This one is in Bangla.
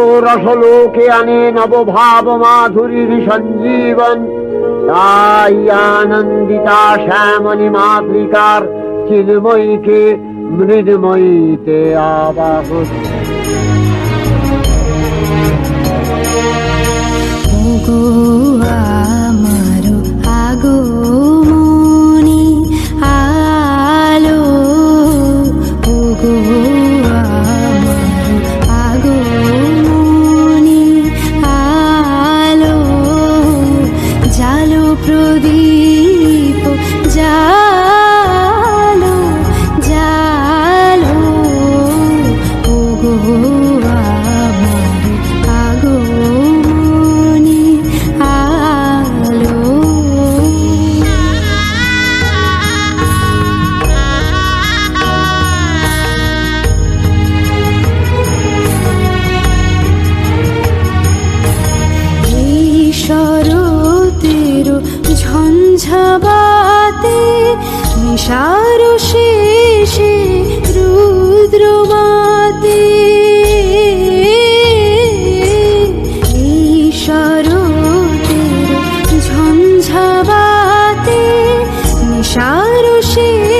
ও রসলোকে আনে নবভাব মাধুরীর সঞ্জীবন। তাই আনন্দিতা শ্যামণী মাতৃকার চিন্ময়ীকে মৃন্ময়ীতে আবাহন। ঝাবাতে নিশার শেষে রুদ্রমাতে শরতের ঝঞ্ঝাবাতে নিশার শেষে